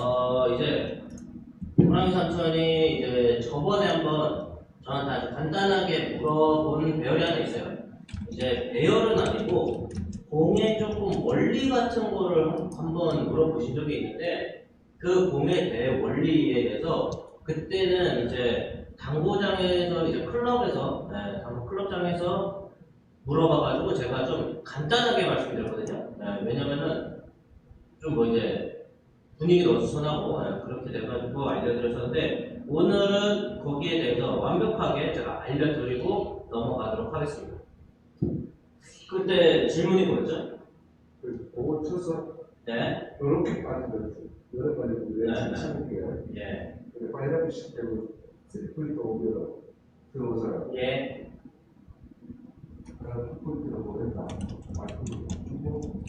어, 이제, 호랑이 삼촌이 이제 저번에 한번 저한테 아주 간단하게 물어본 배열이 하나 있어요. 이제 배열은 아니고, 공의 조금 원리 같은 거를 한- 한번 물어보신 적이 있는데, 그 공에 대해 원리에 대해서, 그때는 이제 당구장에서, 이제 클럽에서, 네, 당구 클럽장에서 물어봐가지고 제가 좀 간단하게 말씀드렸거든요. 네, 왜냐면은 좀 뭐 이제 분위기도 어수선하고 네, 그렇게 돼가지고 알려드렸었는데 오늘은 거기에 대해서 완벽하게 제가 알려드리고 넘어가도록 하겠습니다. 그때 질문이 뭐였죠? 그 그거 쳐서 네, 이렇게 빠진 거지. 여러 가지 우리가 게 예, 근데 파이널 시스템으로 스리프리도 오면 들어오잖아. 예, 그래서 스리프리도 모른다. 말씀을 주고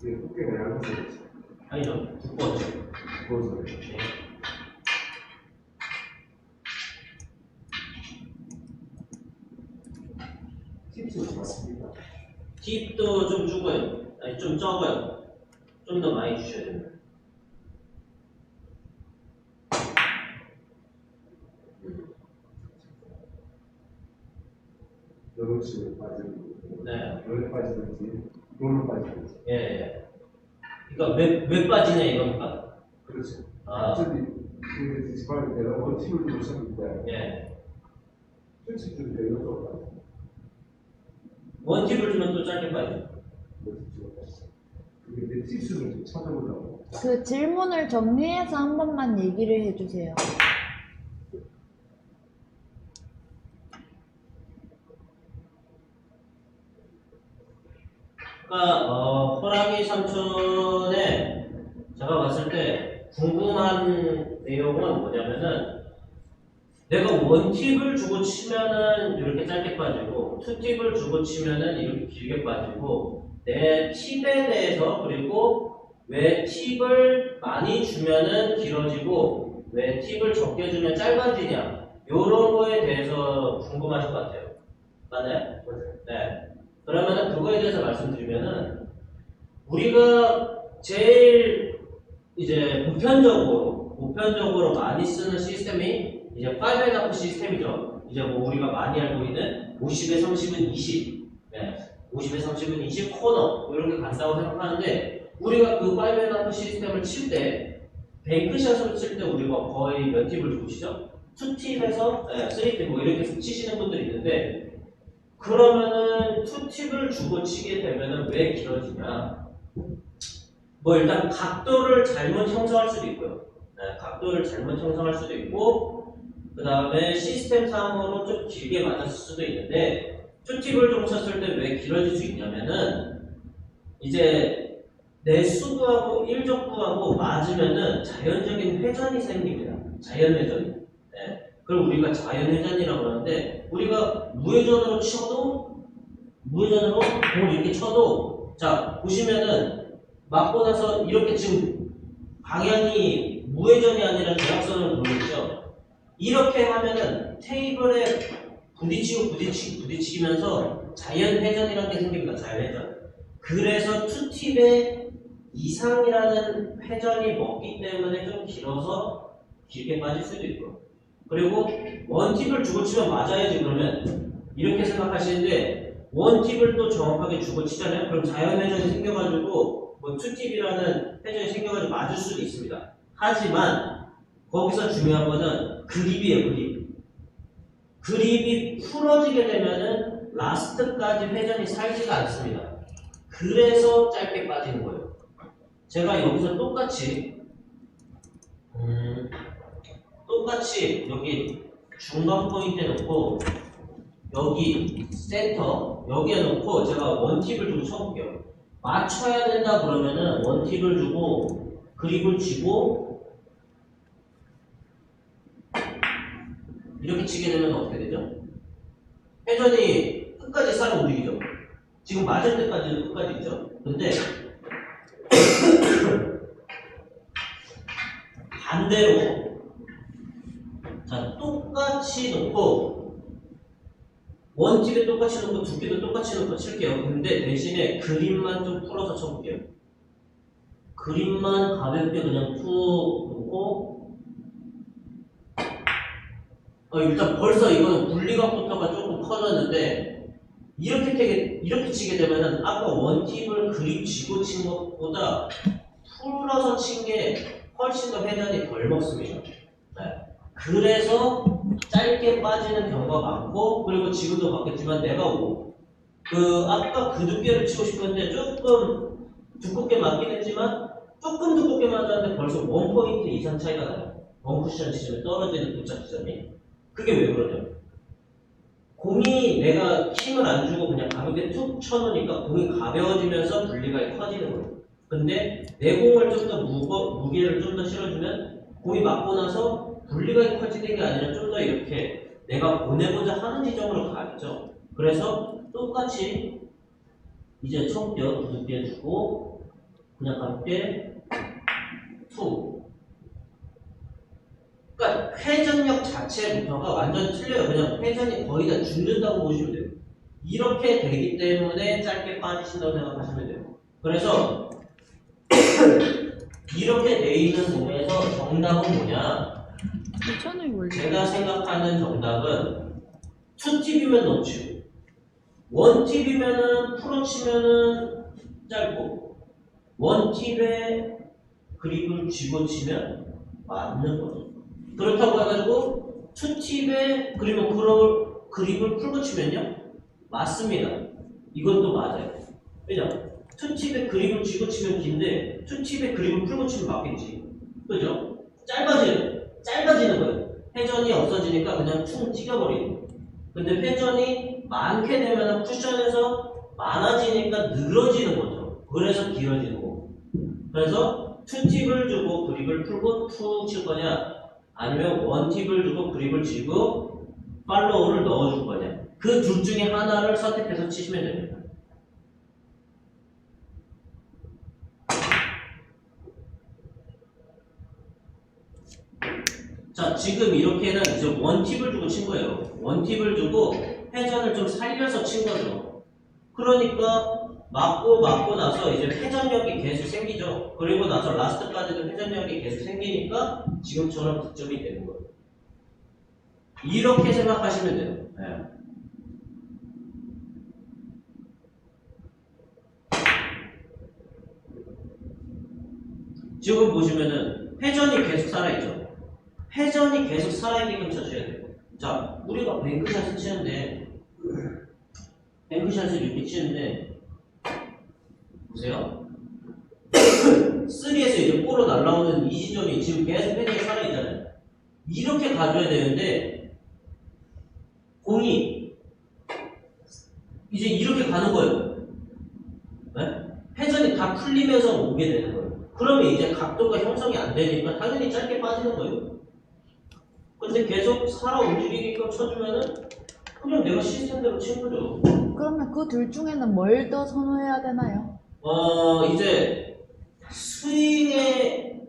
이게 후계가 얇아서 그렇지. 아니죠, 두꺼웠죠. 그거서 그래. 예. 팁스 맞습니다. 팁도 좀 주고요. 아니 좀 적어요. 좀 더 많이 주셔야 됩니다. 음, 여러 식으로 빠지는 거. 네. 열에 빠지든지 롤로 빠지든지. 예, 예. 그러니까 왜, 왜 빠지냐 이겁니까? 그렇지. 아, 어차피 그 디스플레이 내가 뭐 팁을 주고 싶은데 예. 솔직히 좀 이런 거 같아. 원팁을 주면 또 짧게 빠지죠. 그게 내 팁수를 좀 찾아보려고. 그 질문을 정리해서 한 번만 얘기를 해주세요. 그러니까 어, 호랑이 삼촌의 제가 봤을 때 궁금한 내용은 뭐냐면은 내가 원팁을 주고 치면은 이렇게 짧게 빠지고 투팁을 주고 치면은 이렇게 길게 빠지고 내 팁에 대해서 그리고 왜 팁을 많이 주면은 길어지고 왜 팁을 적게 주면 짧아지냐 이런 거에 대해서 궁금하실 것 같아요. 맞나요? 네. 그러면은 그거에 대해서 말씀드리면은 우리가 제일 이제 보편적으로 보편적으로 많이 쓰는 시스템이 이제 5&half 시스템이죠. 이제 뭐 우리가 많이 알고 있는 50에 30은 20, 네. 50에 30은 20 코너 뭐 이런 게 간다고 생각하는데 우리가 그 5&half 시스템을 칠 때 뱅크샷을 칠때 우리가 거의 몇 팁을 주고 치죠? 2팁에서 네, 3팁 뭐 이렇게 치시는 분들이 있는데 그러면은 투팁을 주고 치게 되면은 왜 길어지냐? 뭐 일단 각도를 잘못 형성할 수도 있고요. 네, 각도를 잘못 형성할 수도 있고 그 다음에 시스템 상으로 좀 길게 맞았을 수도 있는데 투팁을 좀 쳤을 때 왜 길어질 수 있냐면은 이제 내 수구하고 일적구하고 맞으면은 자연적인 회전이 생깁니다. 자연 회전이. 네. 그걸 우리가 자연 회전이라고 하는데 우리가 무회전으로 쳐도 무회전으로 공을 이렇게 쳐도 자 보시면은 맞고 나서 이렇게 지금 방향이 무회전이 아니라 대각선을 보이죠 이렇게 하면은 테이블에 부딪히고 부딪히고 부딪히면서 자연 회전이라는 게 생깁니다 자연 회전 그래서 투팁의 이상이라는 회전이 먹기 때문에 좀 길어서 길게 빠질 수도 있고 그리고 원팁을 주고 치면 맞아야지 그러면 이렇게 생각하시는데 원팁을 또 정확하게 주고 치잖아요. 그럼 자연 회전이 생겨가지고 뭐 투팁이라는 회전이 생겨가지고 맞을 수도 있습니다. 하지만 거기서 중요한 거는 그립이에요. 그립. 그립이 풀어지게 되면은 라스트까지 회전이 살지가 않습니다. 그래서 짧게 빠지는 거예요. 제가 여기서 똑같이 음, 똑같이 여기 중간 포인트에 놓고 여기 센터 여기에 놓고 제가 원팁을 주고 쳐볼게요. 맞춰야 된다 그러면은 원팁을 주고 그립을 쥐고 이렇게 치게 되면 어떻게 되죠? 회전이 끝까지 싹 움직이죠. 지금 맞을 때까지는 끝까지 있죠. 근데 반대로 자 똑같이 놓고 원팁에 똑같이 놓고 두께도 똑같이 놓고 칠게요. 근데 대신에 그림만 좀 풀어서 쳐볼게요. 그림만 가볍게 그냥 툭 놓고 어, 일단 벌써 이거는 분리각부터가 조금 커졌는데 이렇게 되게 이렇게 치게 되면은 아까 원팁을 그립 쥐고 친 것보다 풀어서 친 게 훨씬 더 회전이 덜 먹습니다. 네. 그래서 짧게 빠지는 경우가 많고 그리고 지금도 봤겠지만 내가 오- 그 아까 그 두께를 치고 싶었는데 조금 두껍게 맞긴 했지만 조금 두껍게 맞았는데 벌써 원 포인트 이상 차이가 나요. 원 쿠션 지점에 떨어지는 도착 지점이 그게 왜 그러냐? 공이 내가 힘을 안 주고 그냥 가볍게 툭 쳐놓으니까 공이 가벼워지면서 분리가 커지는 거예요. 근데 내 공을 좀 더 무거 무게를 좀 더 실어주면 공이 맞고 나서 분리가 커지는 게 아니라 좀 더 이렇게 내가 보내고자 하는 지점으로 가겠죠. 그래서 똑같이 이제 총뼈 두께 주고 그냥 가볍게 툭. 회전력 자체부터가 완전 틀려요. 그냥 회전이 거의 다 죽는다고 보시면 돼요. 이렇게 되기 때문에 짧게 빠지신다고 생각하시면 돼요. 그래서 이렇게 돼 있는 공에서 정답은 뭐냐? 제가 생각하는 정답은 2팁이면 넘치고 1팁이면은 풀어치면은 짧고 1팁에 그립을 쥐고 치면 맞는 거죠. 그렇다고 해가지고 2팁에 그림을 풀어, 그립을 풀고 치면요? 맞습니다. 이것도 맞아요. 왜냐? 2팁에 그립을 쥐고 치면 긴데 2팁에 그립을 풀고 치면 맞겠지. 그죠? 짧아지는 짧아지는 거예요. 회전이 없어지니까 그냥 퉁 튀겨버리는. 근데 회전이 많게 되면 쿠션에서 많아지니까 늘어지는 거죠. 그래서 길어지는 거고. 그래서 투팁을 주고 그립을 풀고 툭 칠 거냐, 아니면 원팁을 주고 그립을 쥐고 팔로우를 넣어줄 거냐. 그 둘 중에 하나를 선택해서 치시면 됩니다. 자, 지금 이렇게는 이제 원팁을 주고 친 거예요. 원팁을 주고 회전을 좀 살려서 친 거죠. 그러니까 맞고 맞고 나서 이제 회전력이 계속 생기죠. 그리고 나서 라스트까지도 회전력이 계속 생기니까 지금처럼 득점이 되는 거예요. 이렇게 생각하시면 돼요. 네. 지금 보시면은 회전이 계속 살아있죠. 회전이 계속 살아있게끔 쳐줘야 돼요. 자, 우리가 뱅크샷을 치는데, 뱅크샷을 이렇게 치는데, 보세요. 3에서 이제 4로 날라오는 이 지점이 지금 계속 회전이 살아있잖아요. 이렇게 가줘야 되는데, 공이 이제 이렇게 가는 거예요. 네? 회전이 다 풀리면서 오게 되는 거예요. 그러면 이제 각도가 형성이 안 되니까 당연히 짧게 빠지는 거예요. 근데 계속 살아 움직이게끔 쳐주면은 그냥 내가 시스템대로 친 거죠. 그러면 그 둘 중에는 뭘 더 선호해야 되나요? 어 이제 스윙에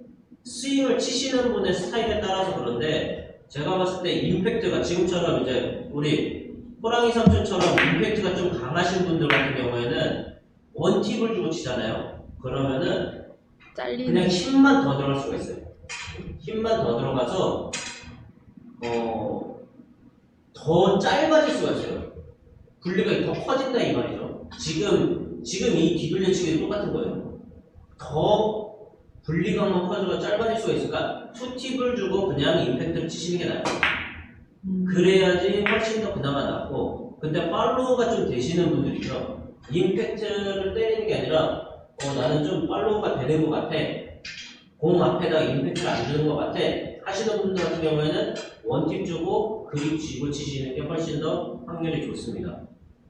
스윙을 치시는 분의 스타일에 따라서 그런데 제가 봤을 때 임팩트가 지금처럼 이제 우리 호랑이 삼촌처럼 임팩트가 좀 강하신 분들 같은 경우에는 원팁을 주고 치잖아요. 그러면은 잘리는. 그냥 힘만 더 들어갈 수가 있어요. 힘만 더 들어가서 어, 더 짧아질 수가 있어요. 분리가 더 커진다 이 말이죠. 지금 지금 이 뒤돌려치기 똑같은 거예요. 더 분리감만 커져가 짧아질 수가 있으니까 투팁을 주고 그냥 임팩트를 치시는 게 나아요. 음. 그래야지 훨씬 더 그나마 낫고 근데 팔로우가 좀 되시는 분들이죠 임팩트를 때리는 게 아니라 어, 나는 좀 팔로우가 되는 것 같아 공 앞에다 임팩트를 안 주는 것 같아 하시는 분들 같은 경우에는 원팁 주고 그립 쥐고 치시는 게 훨씬 더 확률이 좋습니다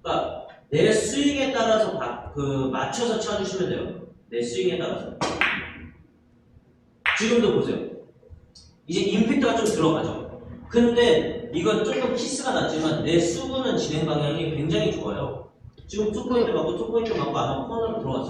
그러니까 내 스윙에 따라서 바- 그 맞춰서 쳐주시면 돼요 내 스윙에 따라서 지금도 보세요 이제 임팩트가 좀 들어가죠 근데 이건 조금 키스가 났지만 내 수구는 진행 방향이 굉장히 좋아요. 지금 투 포인트 맞고 투 포인트 맞고 아마 코너로 들어갔어요.